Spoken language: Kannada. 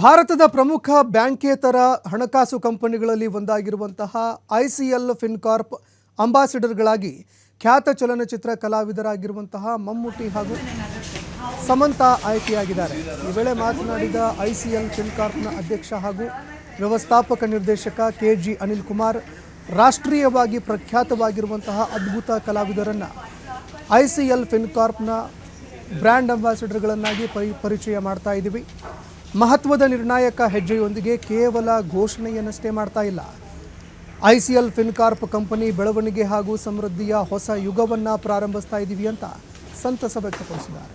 ಭಾರತದ ಪ್ರಮುಖ ಬ್ಯಾಂಕೇತರ ಹಣಕಾಸು ಕಂಪನಿಗಳಲ್ಲಿ ಒಂದಾಗಿರುವಂತಹ ಐ ಸಿ ಎಲ್ ಫಿನ್ಕಾರ್ಪ್ ಅಂಬಾಸಿಡರ್ಗಳಾಗಿ ಖ್ಯಾತ ಚಲನಚಿತ್ರ ಕಲಾವಿದರಾಗಿರುವಂತಹ ಮಮ್ಮೂಟಿ ಹಾಗೂ ಸಮಂತ ಆಯ್ಕೆಯಾಗಿದ್ದಾರೆ. ಈ ವೇಳೆ ಮಾತನಾಡಿದ ಐ ಸಿ ಎಲ್ ಫಿನ್ಕಾರ್ಪ್ನ ಅಧ್ಯಕ್ಷ ಹಾಗೂ ವ್ಯವಸ್ಥಾಪಕ ನಿರ್ದೇಶಕ ಕೆ ಜಿ ಅನಿಲ್ ಕುಮಾರ್ ರಾಷ್ಟ್ರೀಯವಾಗಿ ಪ್ರಖ್ಯಾತವಾಗಿರುವಂತಹ ಅದ್ಭುತ ಕಲಾವಿದರನ್ನು ಐ ಸಿ ಎಲ್ ಫಿನ್ಕಾರ್ಪ್ನ ಬ್ರ್ಯಾಂಡ್ ಅಂಬಾಸಿಡರ್ಗಳನ್ನಾಗಿ ಪರಿ, ಪರಿಚಯ ಮಾಡ್ತಾ ಇದ್ದೀವಿ ಮಹತ್ವದ ನಿರ್ಣಾಯಕ ಹೆಜ್ಜೆಯೊಂದಿಗೆ ಕೇವಲ ಘೋಷಣೆಯನ್ನಷ್ಟೇ ಮಾಡ್ತಾ ಇಲ್ಲ. I C L Fincorp company ಬೆಳವಣಿಗೆ ಹಾಗೂ ಸಮೃದ್ಧಿಯ ಹೊಸ ಯುಗವನ್ನು ಪ್ರಾರಂಭಿಸ್ತಾ ಇದ್ದೀವಿ ಅಂತ ಸಂತಸ ವ್ಯಕ್ತಪಡಿಸಿದ್ದಾರೆ.